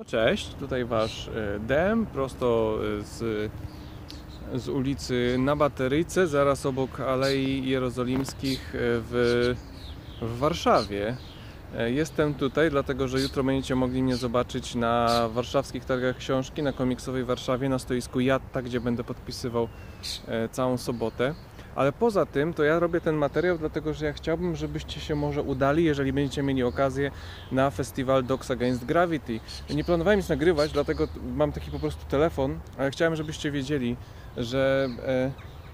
No cześć, tutaj wasz e, DM prosto e, z, z ulicy na Bateryjce, zaraz obok Alei Jerozolimskich e, w, w Warszawie. Jestem tutaj, dlatego że jutro będziecie mogli mnie zobaczyć na warszawskich targach książki, na komiksowej Warszawie, na stoisku Jatta, gdzie będę podpisywał całą sobotę. Ale poza tym, to ja robię ten materiał, dlatego że ja chciałbym, żebyście się może udali, jeżeli będziecie mieli okazję, na festiwal Dogs Against Gravity. Nie planowałem nic nagrywać, dlatego mam taki po prostu telefon, ale chciałem, żebyście wiedzieli, że e,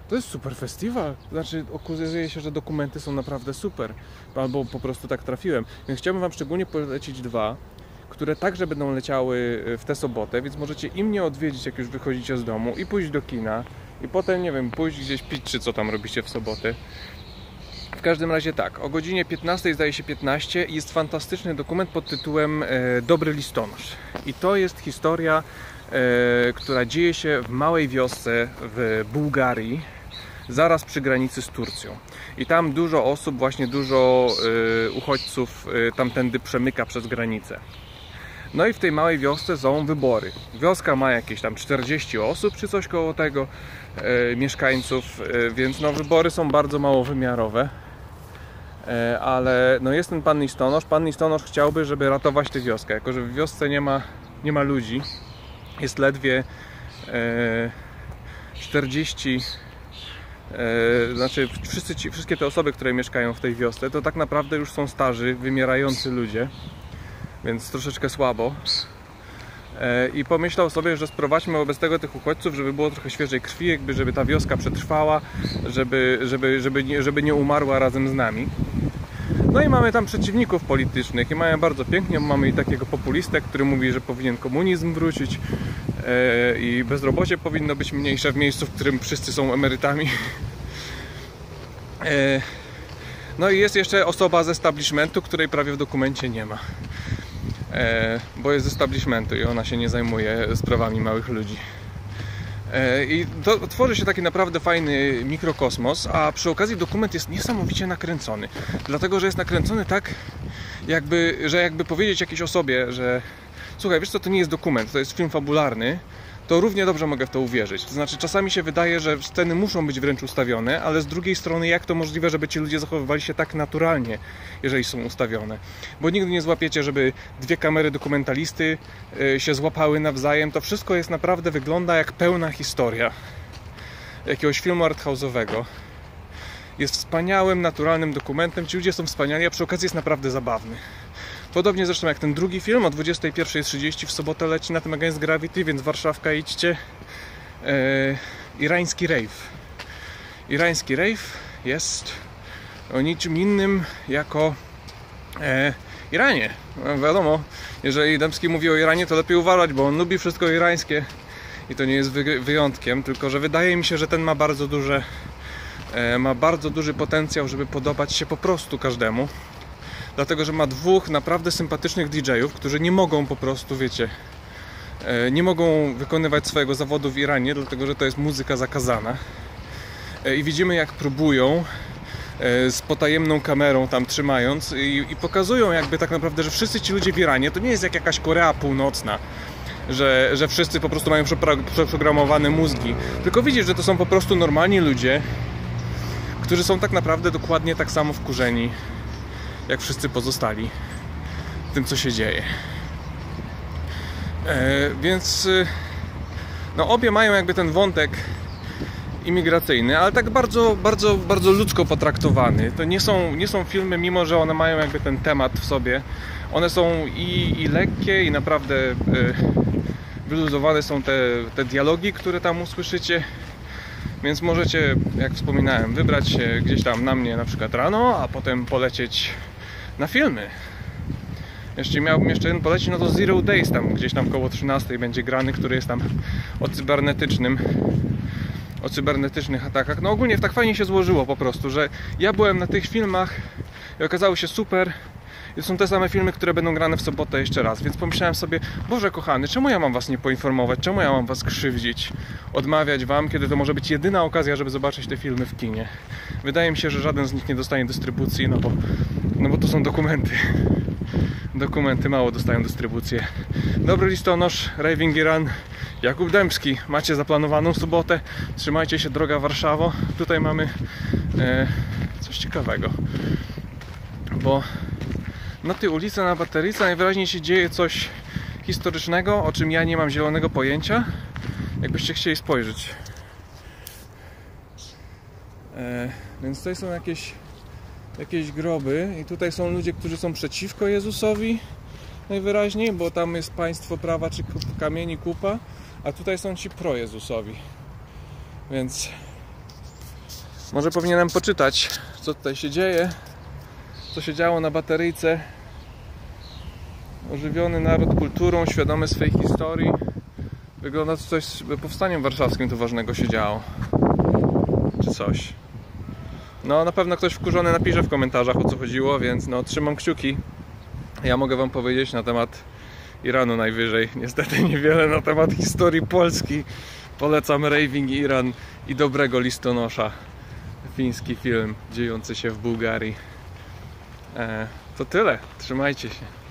to jest super festiwal. Znaczy, okazuje się, że dokumenty są naprawdę super, albo po prostu tak trafiłem. Więc chciałbym Wam szczególnie polecić dwa, które także będą leciały e, w tę sobotę, więc możecie i mnie odwiedzić, jak już wychodzicie z domu, i pójść do kina, i potem, nie wiem, pójść gdzieś pić, czy co tam robicie w sobotę. W każdym razie tak, o godzinie 15 zdaje się 15 jest fantastyczny dokument pod tytułem e, Dobry listonosz. I to jest historia, e, która dzieje się w małej wiosce w Bułgarii, zaraz przy granicy z Turcją. I tam dużo osób, właśnie dużo e, uchodźców tamtędy przemyka przez granicę. No i w tej małej wiosce są wybory. Wioska ma jakieś tam 40 osób czy coś koło tego e, mieszkańców, e, więc no wybory są bardzo małowymiarowe. E, ale no jest ten pan listonosz. Pan listonosz chciałby, żeby ratować tę wioskę. Jako, że w wiosce nie ma, nie ma ludzi, jest ledwie e, 40 e, znaczy wszyscy ci, wszystkie te osoby, które mieszkają w tej wiosce, to tak naprawdę już są starzy, wymierający ludzie więc troszeczkę słabo. E, I pomyślał sobie, że sprowadźmy wobec tego tych uchodźców, żeby było trochę świeżej krwi, jakby żeby ta wioska przetrwała, żeby, żeby, żeby, nie, żeby nie umarła razem z nami. No i mamy tam przeciwników politycznych i mają bardzo pięknie. Mamy i takiego populistę, który mówi, że powinien komunizm wrócić e, i bezrobocie powinno być mniejsze w miejscu, w którym wszyscy są emerytami. E, no i jest jeszcze osoba z establishmentu, której prawie w dokumencie nie ma bo jest z establishmentu i ona się nie zajmuje sprawami małych ludzi. E, I to tworzy się taki naprawdę fajny mikrokosmos, a przy okazji dokument jest niesamowicie nakręcony. Dlatego, że jest nakręcony tak, jakby, że jakby powiedzieć jakiejś osobie, że słuchaj, wiesz co, to nie jest dokument, to jest film fabularny, to równie dobrze mogę w to uwierzyć. To znaczy, czasami się wydaje, że sceny muszą być wręcz ustawione, ale z drugiej strony, jak to możliwe, żeby ci ludzie zachowywali się tak naturalnie, jeżeli są ustawione? Bo nigdy nie złapiecie, żeby dwie kamery dokumentalisty y, się złapały nawzajem. To wszystko jest naprawdę, wygląda jak pełna historia jakiegoś filmu arthouse'owego. Jest wspaniałym, naturalnym dokumentem. Ci ludzie są wspaniali, a przy okazji jest naprawdę zabawny. Podobnie zresztą jak ten drugi film o 21.30 w sobotę leci na tym Against Gravity, więc Warszawka idźcie. E, irański rave. Irański rave jest o niczym innym jako e, Iranie. No, wiadomo, jeżeli Dębski mówi o Iranie, to lepiej uważać, bo on lubi wszystko irańskie i to nie jest wy, wyjątkiem, tylko że wydaje mi się, że ten ma bardzo duże e, ma bardzo duży potencjał, żeby podobać się po prostu każdemu dlatego że ma dwóch naprawdę sympatycznych DJ-ów, którzy nie mogą po prostu, wiecie, e, nie mogą wykonywać swojego zawodu w Iranie, dlatego że to jest muzyka zakazana. E, I widzimy, jak próbują e, z potajemną kamerą tam trzymając i, i pokazują jakby tak naprawdę, że wszyscy ci ludzie w Iranie to nie jest jak jakaś Korea Północna, że, że wszyscy po prostu mają przepro- przeprogramowane mózgi, tylko widzisz, że to są po prostu normalni ludzie, którzy są tak naprawdę dokładnie tak samo wkurzeni jak wszyscy pozostali tym, co się dzieje. E, więc e, no obie mają jakby ten wątek imigracyjny, ale tak bardzo, bardzo, bardzo ludzko potraktowany. To nie są, nie są filmy, mimo że one mają jakby ten temat w sobie. One są i, i lekkie, i naprawdę e, wyluzowane są te, te dialogi, które tam usłyszycie. Więc możecie, jak wspominałem, wybrać się gdzieś tam na mnie na przykład rano, a potem polecieć na filmy. Jeśli miałbym jeszcze jeden polecić, no to Zero Days tam gdzieś tam koło 13 będzie grany, który jest tam o cybernetycznym o cybernetycznych atakach. No ogólnie tak fajnie się złożyło po prostu, że ja byłem na tych filmach i okazało się super. I są te same filmy, które będą grane w sobotę jeszcze raz. Więc pomyślałem sobie, Boże kochany, czemu ja mam was nie poinformować? Czemu ja mam was krzywdzić? Odmawiać wam, kiedy to może być jedyna okazja, żeby zobaczyć te filmy w kinie. Wydaje mi się, że żaden z nich nie dostanie dystrybucji, no bo, no bo to są dokumenty. dokumenty mało dostają dystrybucję. Dobry listonosz, Raving Iran, Jakub Dębski. Macie zaplanowaną sobotę. Trzymajcie się, droga Warszawo. Tutaj mamy e, coś ciekawego. Bo na tej ulicy, na Bateryce najwyraźniej się dzieje coś historycznego, o czym ja nie mam zielonego pojęcia. Jakbyście chcieli spojrzeć. E, więc tutaj są jakieś, jakieś groby i tutaj są ludzie, którzy są przeciwko Jezusowi najwyraźniej, bo tam jest państwo prawa czy kamieni kupa, a tutaj są ci pro Jezusowi. Więc może powinienem poczytać, co tutaj się dzieje, co się działo na bateryjce. Ożywiony naród kulturą, świadomy swej historii. Wygląda to coś powstaniem warszawskim tu ważnego się działo. Czy coś. No na pewno ktoś wkurzony napisze w komentarzach o co chodziło, więc no trzymam kciuki. Ja mogę wam powiedzieć na temat Iranu najwyżej. Niestety niewiele na temat historii Polski. Polecam Raving Iran i dobrego listonosza. Fiński film dziejący się w Bułgarii. E, to tyle. Trzymajcie się.